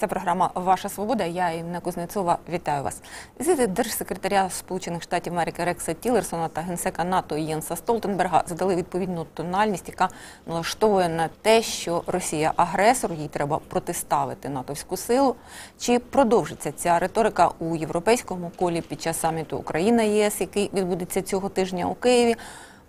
Це програма Ваша Свобода. Я Інна Кузнецова. Вітаю вас. Візити держсекретаря Сполучених Штатів Америки Рекса Тілерсона та генсека НАТО Єнса Столтенберга задали відповідну тональність, яка налаштовує на те, що Росія агресор, їй треба протиставити натовську силу. Чи продовжиться ця риторика у європейському колі під час саміту Україна ЄС, який відбудеться цього тижня у Києві?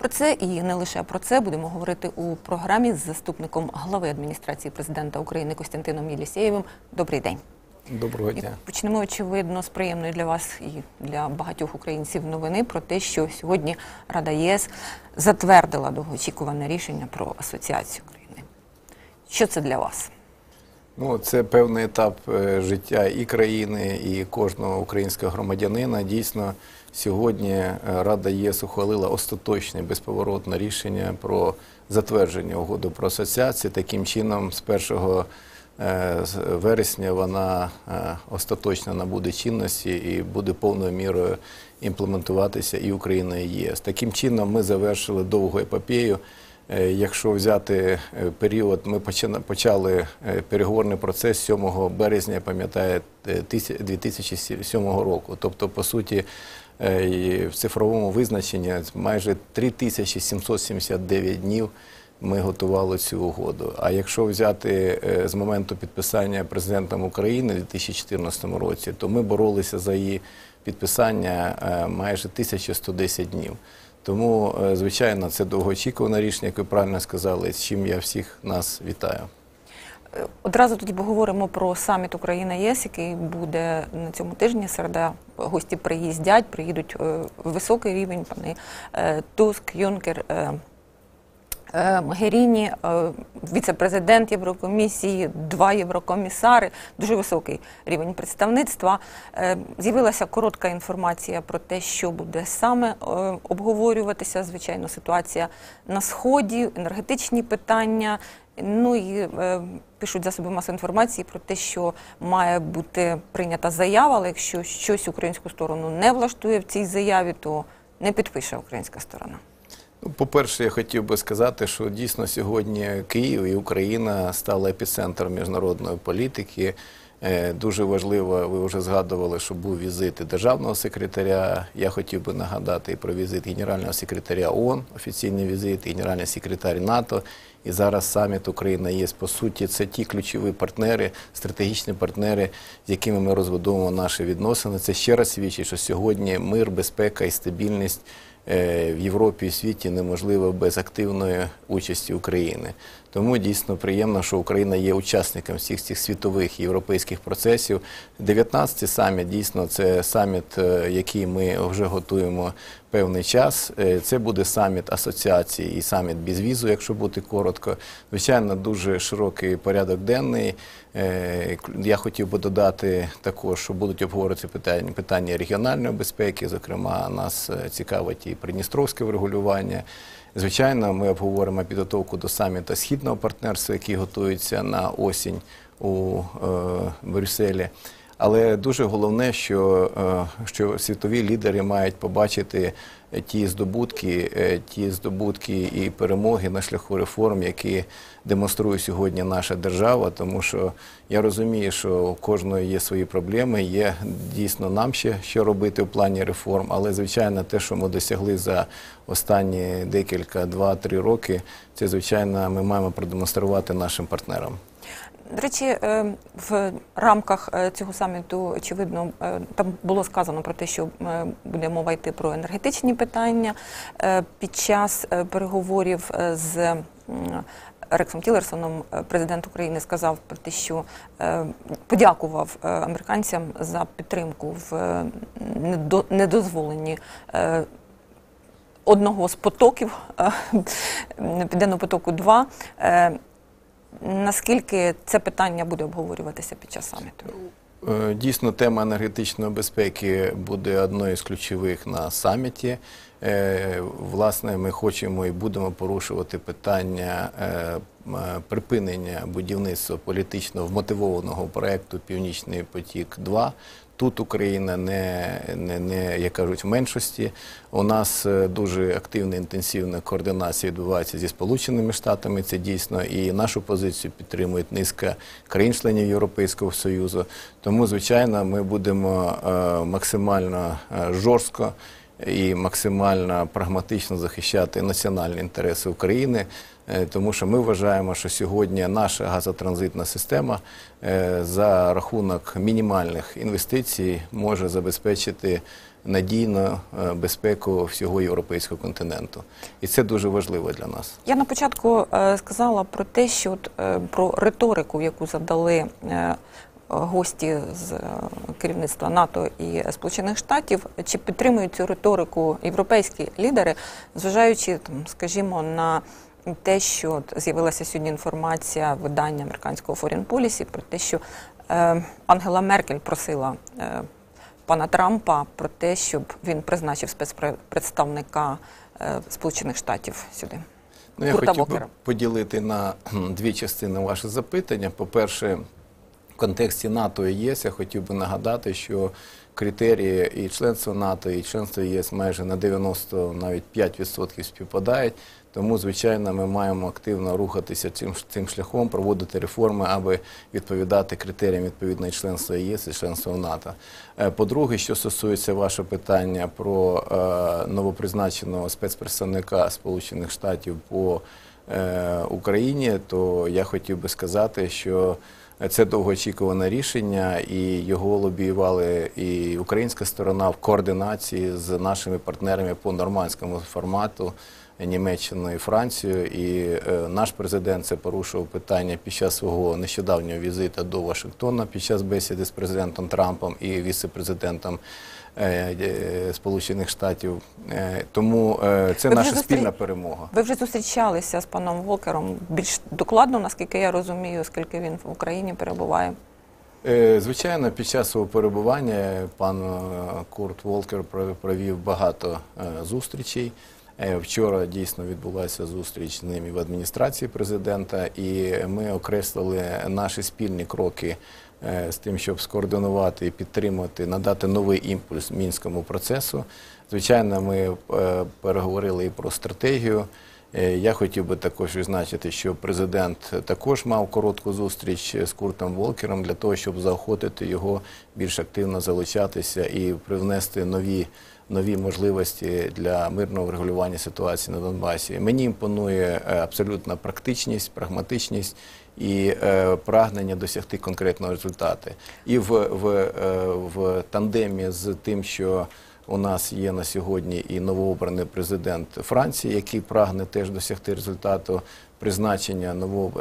Про це і не лише про це будемо говорити у програмі з заступником глави адміністрації президента України Костянтином Єлісєєвим. Добрий день. Доброго І дня. почнемо очевидно з приємної для вас і для багатьох українців новини про те, що сьогодні Рада ЄС затвердила довгоочікуване рішення про асоціацію України. Що це для вас? Ну, це певний етап е, життя і країни, і кожного українського громадянина. Дійсно, сьогодні е, Рада ЄС ухвалила остаточне безповоротне рішення про затвердження угоди про асоціацію. Таким чином, з 1 е, вересня вона е, остаточно набуде чинності і буде повною мірою імплементуватися і Україна, і ЄС. Таким чином, ми завершили довгу епопею. Якщо взяти період, ми почали переговорний процес 7 березня, тися- 2007 року. Тобто, по суті, і в цифровому визначенні майже 3779 днів ми готували цю угоду. А якщо взяти е, з моменту підписання президентом України у 2014 році, то ми боролися за її підписання е, майже 1110 днів. Тому, е, звичайно, це довгоочікуване рішення, як ви правильно сказали, з чим я всіх нас вітаю. Одразу тоді поговоримо про саміт Україна ЄС, який буде на цьому тижні. Середа гості приїздять, приїдуть е, високий рівень, пани е, Туск, Юнкер. е, Могеріні, е, віце-президент Єврокомісії, два єврокомісари, дуже високий рівень представництва. З'явилася коротка інформація про те, що буде саме обговорюватися. Звичайно, ситуація на сході, енергетичні питання. Ну і е, пишуть засоби масової інформації про те, що має бути прийнята заява, але якщо щось українську сторону не влаштує в цій заяві, то не підпише українська сторона. Ну, По-перше, я хотів би сказати, що дійсно сьогодні Київ і Україна стали епіцентром міжнародної політики. Е, Дуже важливо, ви вже згадували, що був візит державного секретаря. Я хотів би нагадати про візит генерального секретаря ООН, офіційний візит, генеральний секретар НАТО. І зараз саміт Україна є. По суті, це ті ключові партнери, стратегічні партнери, з якими ми розбудовуємо наші відносини. Це ще раз свідчить, що сьогодні мир, безпека і стабільність е, в Європі і світі неможливо без активної участі України. Тому дійсно приємно, що Україна є учасником всіх цих світових європейських процесів. 19-й саміт дійсно це саміт, е, який ми вже готуємо певний час. Е, Це буде саміт асоціації і саміт безвізу, якщо бути коротко. Звичайно, дуже широкий порядок денний. Е, Я хотів би додати також, що будуть обговорюватися питання, питання регіональної безпеки. Зокрема, нас цікавить і придністровське врегулювання. Звичайно, ми обговоримо підготовку до саміту східного партнерства, який готується на осінь у е, Брюсселі. Але дуже головне, що, е, що світові лідери мають побачити ті здобутки, е, ті здобутки і перемоги на шляху реформ, які демонструє сьогодні наша держава. Тому що я розумію, що у кожної є свої проблеми, є дійсно нам ще що робити в плані реформ. Але звичайно, те, що ми досягли за останні декілька, два-три роки, це звичайно ми маємо продемонструвати нашим партнерам. До речі, е, в рамках е, цього саміту, очевидно, е, там було сказано про те, що буде мова йти про енергетичні питання. Під час переговорів з Рексом Тілерсоном президент України сказав про те, що подякував американцям за підтримку в недозволенні одного з потоків Південного потоку 2 Е, Наскільки це питання буде обговорюватися під час саміту? Е, Дійсно, тема енергетичної безпеки буде одною з ключових на саміті. Е, Власне, ми хочемо і будемо порушувати питання е, припинення будівництва політично вмотивованого проекту Північний потік 2 тут Україна не, не, не як кажуть, в меншості. У нас е, дуже активна інтенсивна координація відбувається зі Сполученими Штатами. Це дійсно і нашу позицію підтримують низка країн-членів Європейського Союзу. Тому, звичайно, ми будемо е, максимально е, жорстко і максимально прагматично захищати національні інтереси України, тому що ми вважаємо, що сьогодні наша газотранзитна система е, за рахунок мінімальних інвестицій може забезпечити надійну е, безпеку всього європейського континенту, і це дуже важливо для нас. Я на початку е, сказала про те, що от, е, про риторику, яку задали е, гості з е, керівництва НАТО і Сполучених Штатів, чи підтримують цю риторику європейські лідери, зважаючи там, скажімо, на те, що з'явилася сьогодні інформація видання американського Foreign Policy про те, що е, Ангела Меркель просила. Е, Пана Трампа про те, щоб він призначив спецпредставника е, Сполучених Штатів сюди. Ну, я Курта хотів би поділити на дві частини ваше запитання. По-перше, в контексті НАТО і ЄС я хотів би нагадати, що критерії і членства НАТО, і членства ЄС майже на 90, навіть 5% співпадають. Тому, звичайно, ми маємо активно рухатися цим, цим шляхом, проводити реформи, аби відповідати критеріям відповідної членства ЄС і членства НАТО. Е, По-друге, що стосується вашого питання про е, новопризначеного спецпредставника Сполучених Штатів по е, Україні, то я хотів би сказати, що це довгоочікуване рішення, і його лобіювали і українська сторона в координації з нашими партнерами по нормандському формату. Німеччиною і Францією, і е, наш президент це порушив питання під час свого нещодавнього візиту до Вашингтона під час бесіди з президентом Трампом і віце-президентом е, е, Сполучених Штатів. Тому це Ви наша зустрі- спільна перемога. Ви вже зустрічалися з паном Волкером більш докладно, наскільки я розумію, оскільки він в Україні перебуває. Звичайно, під час свого перебування пан Курт Волкер пров- провів багато зустрічей. Е, Вчора дійсно відбулася зустріч з ним і в адміністрації президента, і ми окреслили наші спільні кроки е, з тим, щоб скоординувати і підтримати, надати новий імпульс мінському процесу. Звичайно, ми е, переговорили і про стратегію. Я хотів би також відзначити, що президент також мав коротку зустріч з Куртом Волкером для того, щоб заохотити його більш активно залучатися і привнести нові. Нові можливості для мирного врегулювання ситуації на Донбасі. Мені імпонує е, абсолютна практичність, прагматичність і е, прагнення досягти конкретного результату. І в, в, е, в тандемі з тим, що у нас є на сьогодні і новообраний президент Франції, який прагне теж досягти результату призначення нового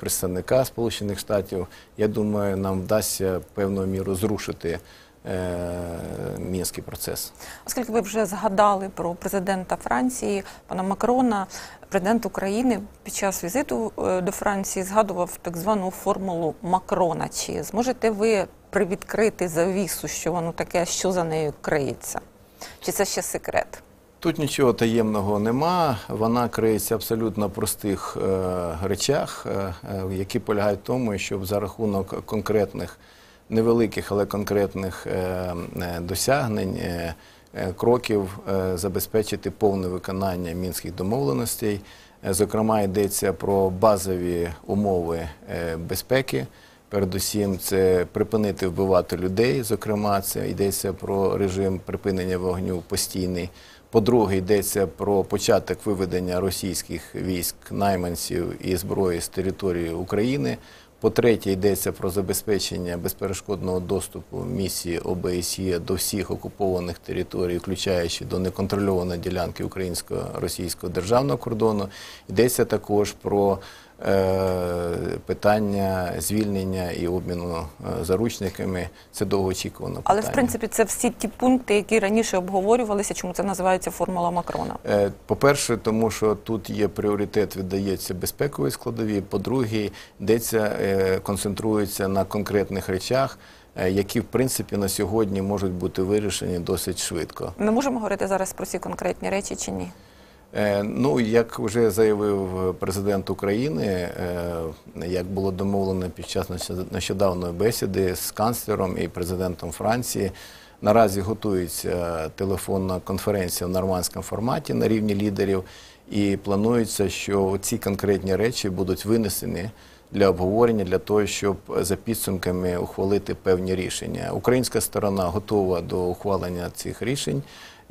представника Сполучених Штатів. Я думаю, нам вдасться певною мірою зрушити мінський процес. Оскільки ви вже згадали про президента Франції, пана Макрона, президент України під час візиту е, до Франції згадував так звану формулу Макрона. Чи зможете ви привідкрити завісу, що воно таке, що за нею криється? Чи це ще секрет? Тут нічого таємного нема. Вона криється абсолютно простих е, речах, е, е, які полягають в тому, щоб за рахунок конкретних невеликих, але конкретних е, е, досягнень. е, Кроків забезпечити повне виконання мінських домовленостей. Зокрема, йдеться про базові умови безпеки. Передусім, це припинити вбивати людей. Зокрема, це йдеться про режим припинення вогню постійний. По-друге, йдеться про початок виведення російських військ, найманців і зброї з території України. По-третє, йдеться про забезпечення безперешкодного доступу місії ОБСЄ до всіх окупованих територій, включаючи до неконтрольованої ділянки українсько-російського державного кордону. Йдеться також про питання звільнення і обміну е, заручниками. Це довгоочікувано питання. Але в принципі це всі ті пункти, які раніше обговорювалися, чому це називається формула Макрона. Е, По-перше, тому що тут є пріоритет, віддається безпековій складовій. По-друге, йдеться, е, концентрується на конкретних речах, е, які в принципі на сьогодні можуть бути вирішені досить швидко. Ми можемо говорити зараз про ці конкретні речі чи ні? Е, Ну, як вже заявив президент України, е, як було домовлено під час нещодавної бесіди з канцлером і президентом Франції, наразі готується телефонна конференція в нормандському форматі на рівні лідерів, і планується, що ці конкретні речі будуть винесені для обговорення, для того, щоб за підсумками ухвалити певні рішення. Українська сторона готова до ухвалення цих рішень,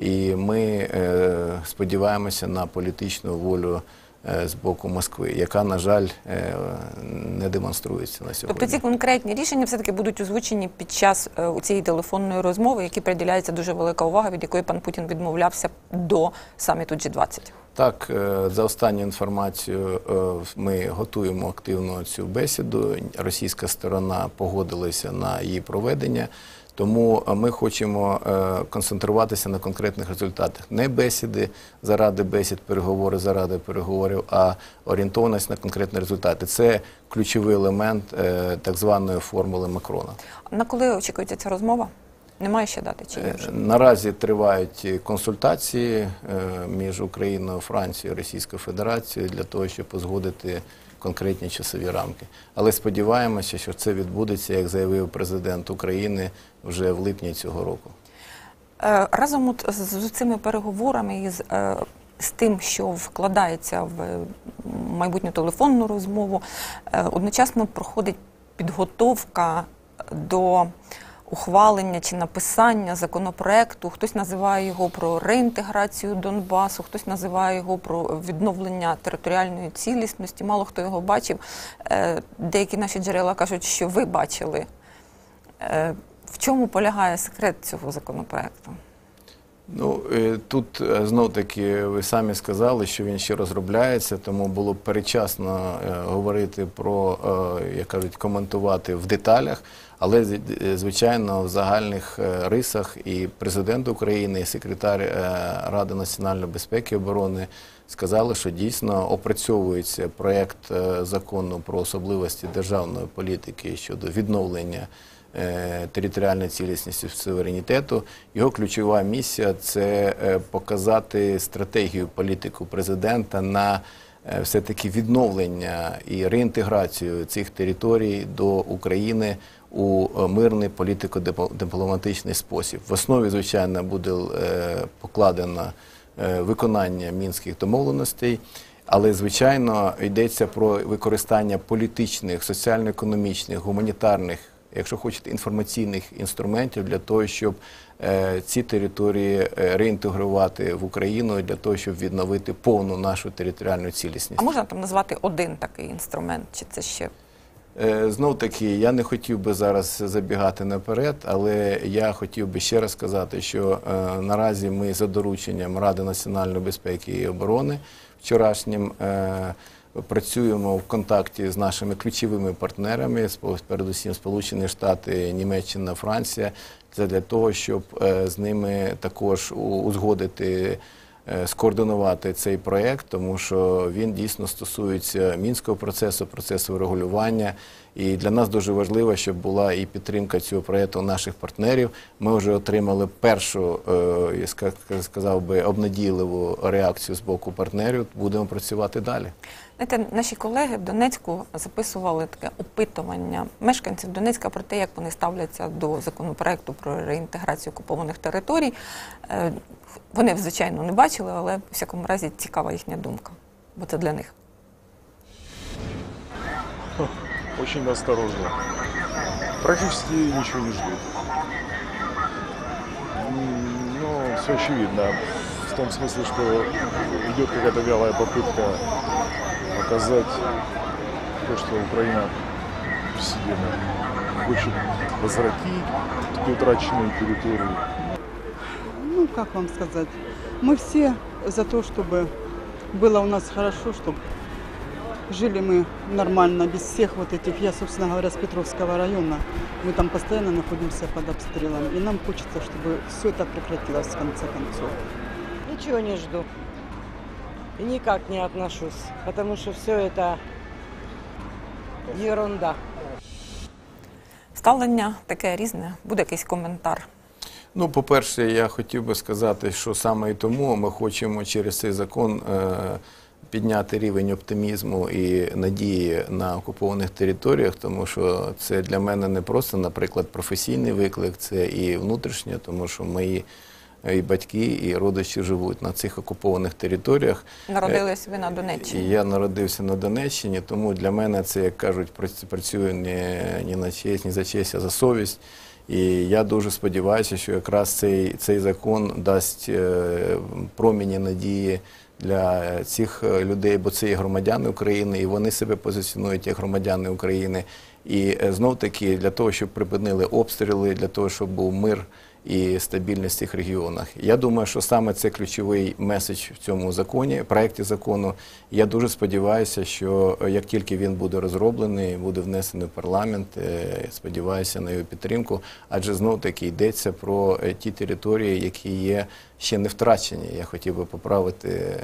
і ми е, сподіваємося на політичну волю е, з боку Москви, яка, на жаль, е, не демонструється на сьогодні. Тобто ці конкретні рішення все-таки будуть озвучені під час цієї телефонної розмови, які приділяється дуже велика увага, від якої пан Путін відмовлявся до саміту G20. Так, за останню інформацію, ми готуємо активно цю бесіду. Російська сторона погодилася на її проведення. Тому ми хочемо е, концентруватися на конкретних результатах. Не бесіди заради бесід, переговори заради переговорів, а орієнтованість на конкретні результати. Це ключовий елемент е, так званої формули Макрона. На коли очікується ця розмова? Немає ще дати чи є вже? Е, Наразі тривають консультації між Україною, Францією, Російською Федерацією для того, щоб узгодити конкретні часові рамки. Але сподіваємося, що це відбудеться, як заявив президент України вже в липні цього року. Е, Разом з, цими переговорами і з, е, тим, що вкладається в майбутню телефонну розмову, е, одночасно проходить підготовка до ухвалення чи написання законопроекту. Хтось називає його про реінтеграцію Донбасу, хтось називає його про відновлення територіальної цілісності. Мало хто його бачив. Е, Деякі наші джерела кажуть, що ви бачили. Е, В чому полягає секрет цього законопроекту? Ну е, тут знов таки ви самі сказали, що він ще розробляється, тому було б перечасно говорити про як кажуть, коментувати в деталях. Але е, звичайно в загальних е, рисах і президент України, і секретар е, Ради національної безпеки і оборони сказали, що дійсно опрацьовується проект е, закону про особливості державної політики щодо відновлення територіальної цілісності суверенітету. Його ключова місія це показати стратегію політику президента на е, все-таки відновлення і реінтеграцію цих територій до України у е, мирний політико-дипломатичний спосіб. В основі, звичайно, буде е, покладено е, виконання мінських домовленостей. Але звичайно йдеться про використання політичних, соціально-економічних, гуманітарних, якщо хочете, інформаційних інструментів для того, щоб ці території реінтегрувати в Україну для того, щоб відновити повну нашу територіальну цілісність. А можна там назвати один такий інструмент, чи це ще Знов таки, я не хотів би зараз забігати наперед, але я хотів би ще раз сказати, що е, наразі ми за дорученням Ради національної безпеки і оборони вчорашнім е, працюємо в контакті з нашими ключовими партнерами, передусім Сполучені Штати, Німеччина, Франція. Це для того, щоб е, з ними також узгодити е, скоординувати цей проект, тому що він дійсно стосується мінського процесу, процесу регулювання. І для нас дуже важливо, щоб була і підтримка цього проекту наших партнерів. Ми вже отримали першу, е, я сказав би, обнадійливу реакцію з боку партнерів. Будемо працювати далі. Знаєте, наші колеги в Донецьку записували таке опитування мешканців Донецька про те, як вони ставляться до законопроекту про реінтеграцію окупованих територій. Е, Вони, звичайно, не бачили, але в всякому разі цікава їхня думка, бо це для них. Очень осторожно. Практически ничего не ждут. М, Ну, все очевидно. В том смысле, что идет какая-то вялая попытка показать то, что Украина себе хочет возвратить такие утраченные территории. Ну, как вам сказать? Мы все за то, чтобы было у нас хорошо, чтобы жили мы нормально, без всех вот этих. Я, собственно говоря, с Петровского района. Мы там постоянно находимся под обстрелом. И нам хочется, чтобы все это прекратилось в конце концов. Ничего не жду. И никак не отношусь, потому что все это ерунда. Ставлення таке різне, буде якийсь коментар. Ну, по-перше, я хотів би сказати, що саме і тому ми хочемо через цей закон е, підняти рівень оптимізму і надії на окупованих територіях, тому що це для мене не просто, наприклад, професійний виклик, це і внутрішнє, тому що мої і батьки, і родичі живуть на цих окупованих територіях. Народились ви на Донеччині. я народився на Донеччині, тому для мене це, як кажуть, прац- працює не, на честь, ні за честь, а за совість. І я дуже сподіваюся, що якраз цей, цей закон дасть е, проміні надії для цих е, людей, бо це є громадяни України, і вони себе позиціонують як громадяни України. І знов таки для того, щоб припинили обстріли, для того, щоб був мир і стабільність в цих регіонах. Я думаю, що саме це ключовий меседж в цьому законі, проєкті закону. Я дуже сподіваюся, що е, як тільки він буде розроблений, буде внесений в парламент, е, сподіваюся на його підтримку, адже знов таки йдеться про е, ті території, які є ще не втрачені. Я хотів би поправити.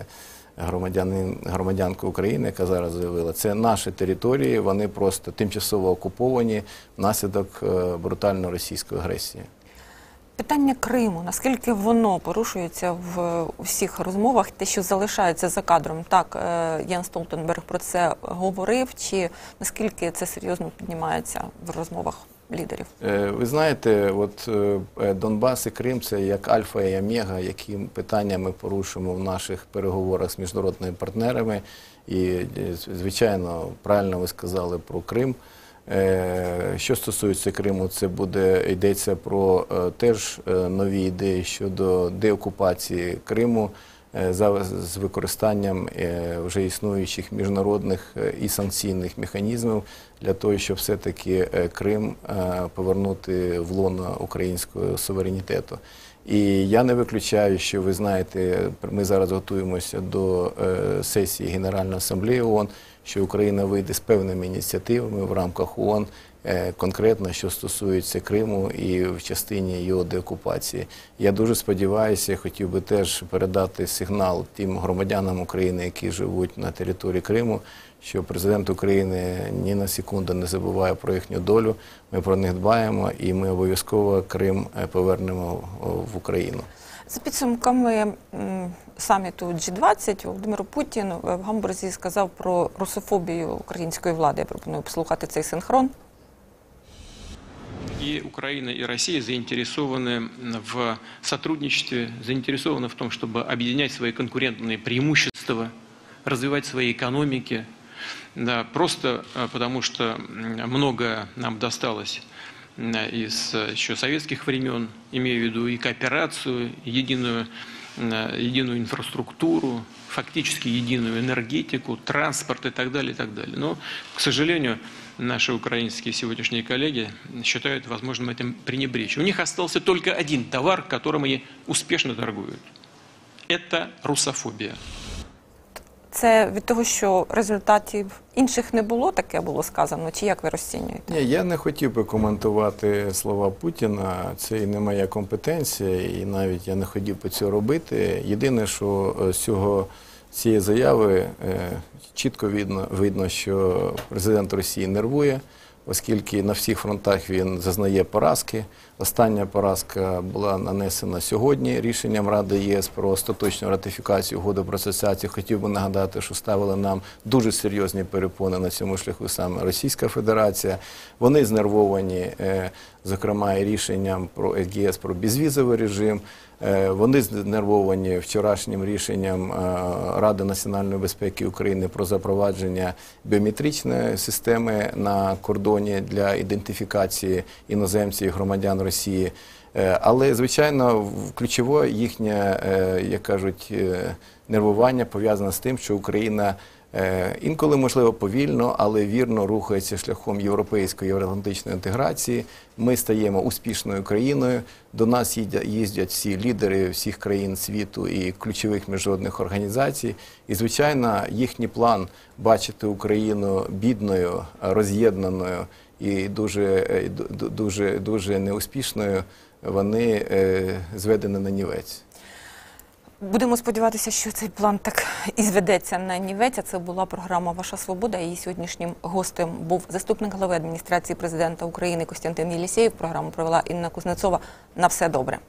Громадянин, громадянку України, яка зараз заявила, це наші території, вони просто тимчасово окуповані внаслідок брутальної російської агресії. Питання Криму, наскільки воно порушується в усіх розмовах, те, що залишається за кадром. Так, е, Ян Столтенберг про це говорив, чи наскільки це серйозно піднімається в розмовах лідерів? Е, Ви знаєте, от е, Донбас і Крим це як альфа і омега, які питання ми порушуємо в наших переговорах з міжнародними партнерами. І, е, звичайно, правильно ви сказали про Крим. Е, Що стосується Криму, це буде йдеться про е, теж е, нові ідеї щодо деокупації Криму з використанням вже існуючих міжнародних і санкційних механізмів для того, щоб все-таки Крим повернути в лоно українського суверенітету. І я не виключаю, що ви знаєте, ми зараз готуємося до сесії Генеральної асамблеї ООН, що Україна вийде з певними ініціативами в рамках ООН, е, конкретно що стосується Криму і в частині його деокупації. Я дуже сподіваюся, хотів би теж передати сигнал тим громадянам України, які живуть на території Криму, що президент України ні на секунду не забуває про їхню долю. Ми про них дбаємо, і ми обов'язково Крим е, повернемо в Україну. За підсумками м, саміту G20 Володимир Путін в Гамбурзі сказав про русофобію української влади. Я пропоную послухати цей синхрон. И Украина, и Россия заинтересованы в сотрудничестве, заинтересованы в том, чтобы объединять свои конкурентные преимущества, развивать свои экономики. Да, просто э, потому что м, многое нам досталось м, из э, еще советских времен, имею в виду и кооперацию, единую, м, единую инфраструктуру, фактически единую энергетику, транспорт и так далее, и так далее. Но, к сожалению, наши украинские сегодняшние коллеги считают возможным этим пренебречь. У них остался только один товар, которым они успешно торгуют. Это русофобия. Це від того, що результатів інших не було, таке було сказано, чи як ви розцінюєте? Ні, я не хотів би коментувати слова Путіна. Це і не моя компетенція, і навіть я не хотів би цього робити. Єдине, що е, з цього цієї заяви е, чітко видно, видно, що президент Росії нервує, оскільки на всіх фронтах він зазнає поразки. Остання поразка була нанесена сьогодні рішенням Ради ЄС про остаточну ратифікацію угоди про асоціацію. Хотів би нагадати, що ставили нам дуже серйозні перепони на цьому шляху саме Російська Федерація. Вони знервовані, е, зокрема, і рішенням про ЄС про безвізовий режим. Е, Вони знервовані вчорашнім рішенням е, Ради національної безпеки України про запровадження біометричної системи на кордоні для ідентифікації іноземців і громадян Росії. Е, Але, звичайно, ключове їхнє, як кажуть, нервування пов'язане з тим, що Україна інколи, можливо, повільно, але вірно рухається шляхом європейської євроатлантичної інтеграції. Ми стаємо успішною країною. До нас їздять всі лідери всіх країн світу і ключових міжнародних організацій. І, звичайно, їхній план бачити Україну бідною, роз'єднаною і дуже, е, ду- ду- дуже, дуже неуспішною. Вони е, зведені на нівець. Будемо сподіватися, що цей план так і зведеться на нівець. Це була програма Ваша свобода. Її сьогоднішнім гостем був заступник голови адміністрації президента України Костянтин Єлісєєв. Програму провела Інна Кузнецова. На все добре.